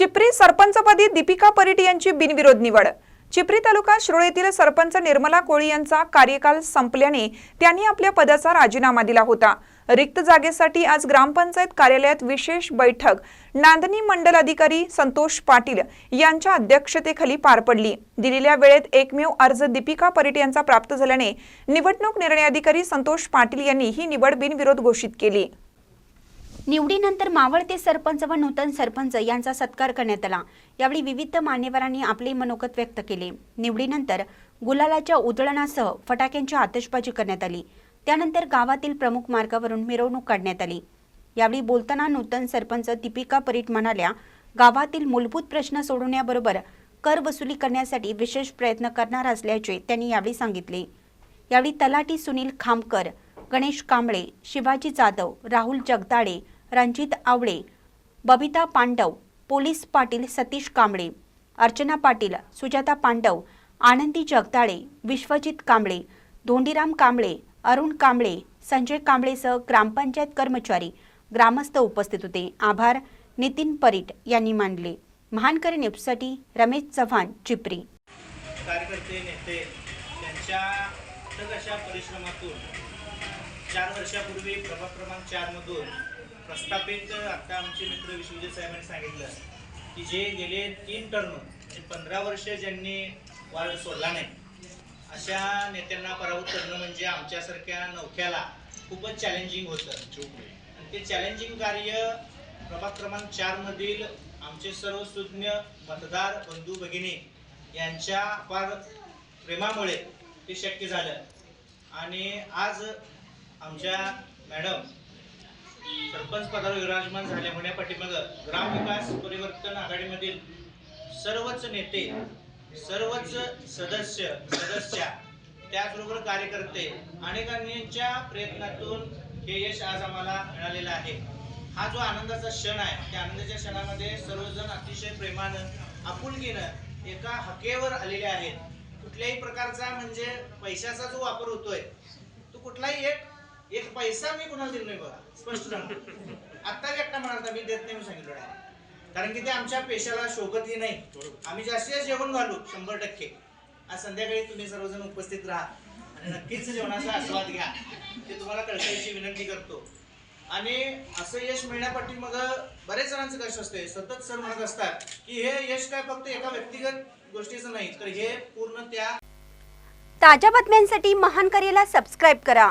चिपरी सरपंचपदी दीपिका परीट यांची बिनविरोध निवड. चिपरी तालुका शिरोळ येथील सरपंच निर्मला कोळी यांचा कार्यकाल संपल्याने त्यांनी आपल्या पदाचा राजीनामा दिला होता. रिक्त जागेसाठी आज ग्रामपंचायत कार्यालयात विशेष बैठक. नांदणी मंडल अधिकारी संतोष पाटील यांच्या अध्यक्षतेखाली पार पडली. दिलेल्या वेळेत एकमेव अर्ज दीपिका परीट यांचा प्राप्त झाल्याने निवडणूक निर्णय अधिकारी संतोष पाटील यांनी ही निवड बिनविरोध घोषित केली. निवडीनंतर मावळते सरपंच व नूतन सरपंच यांचा सत्कार करण्यात आला. यावेळी विविध मान्यवरांनी आपले मनोगत व्यक्त केले. निवडीनंतर गुलालाच्या उधळणासह फटाक्यांची आतषबाजी करण्यात आली. त्यानंतर गावातील प्रमुख मार्गावरून मिरवणूक काढण्यात आली. यावेळी बोलताना नूतन सरपंच दीपिका परीट म्हणाल्या गावातील मूलभूत प्रश्न सोडवण्याबरोबर कर वसुली करण्यासाठी विशेष प्रयत्न करणार असल्याचे त्यांनी यावेळी सांगितले. यावेळी तलाठी सुनील खामकर गणेश कांबळे शिवाजी जाधव राहुल जगदाळे रणजित आवळे बबिता पांडव पोलीस पाटील सतीश कांबळे अर्चना पाटील सुजाता पांडव आनंदी जगदाळे विश्वजित कांबळे धोंडीराम कांबळे अरुण कांबळे संजय कांबळेसह ग्रामपंचायत कर्मचारी ग्रामस्थ उपस्थित होते. आभार. नितीन परीट यांनी मानले. महानकरी न्यूजसाठी रमेश चव्हाण चिपरी. कार्यकर्ते नेते त्यांच्या अशा परिश्रमातून चार वर्षापूर्वी प्रभाग क्रमांक चारमधून प्रस्थापित आता आमचे मित्र विश्वजित साहेबांनी सांगितलं की जे गेले तीन टर्म म्हणजे पंधरा वर्ष ज्यांनी वाढ सोडला नाही अशा नेत्यांना पराभूत करणं म्हणजे आमच्यासारख्या नौक्याला खूपच चॅलेंजिंग होतं. आणि ते चॅलेंजिंग कार्य प्रभाग क्रमांक चारमधील आमचे सर्व सुज्ञ मतदार बंधू भगिनी यांच्या फार प्रेमामुळे ते शक्य झालं. आणि आज आमच्या मॅडम सरपंच पदावर विराजमान झाल्या होण्यापाठीमागं ग्रामविकास परिवर्तन आघाडीमधील सर्वच नेते सर्वच सदस्य सदस्या त्याचबरोबर कार्यकर्ते अनेकांच्या प्रयत्नातून हे यश आज आम्हाला मिळालेलं आहे. हा जो आनंदाचा क्षण आहे त्या आनंदाच्या क्षणामध्ये सर्वजण अतिशय प्रेमानं आपुलकीनं एका हकेवर आलेले आहेत. कुठल्याही प्रकारचा म्हणजे पैशाचा जो वापर होतोय तो कुठलाही एक एक पैसा मी कुणाला दिला नाही बघा. स्पष्ट सांगतो. आता एकटा म्हणाल मी देत नाही मी सांगितलं डायरेक्ट कारण की ते आमच्या पेशाला शोभतही नाही. आम्ही जास्तीत जेवण घालू शंभर टक्के. आज संध्याकाळी तुम्ही सर्वजण उपस्थित राहा आणि नक्कीच जेवणाचा आस्वाद घ्या. ते तुम्हाला कळकळीची विनंती करतो. आणि असं यश मिळण्यापाठी मग बरेच जणांचं कष्ट असते सतत सर म्हणत असतात की हे यश काय फक्त एका व्यक्तिगत गोष्टीचं नाही तर हे पूर्ण त्या ताज्या बातम्यांसाठी महान करेला सबस्क्राईब करा.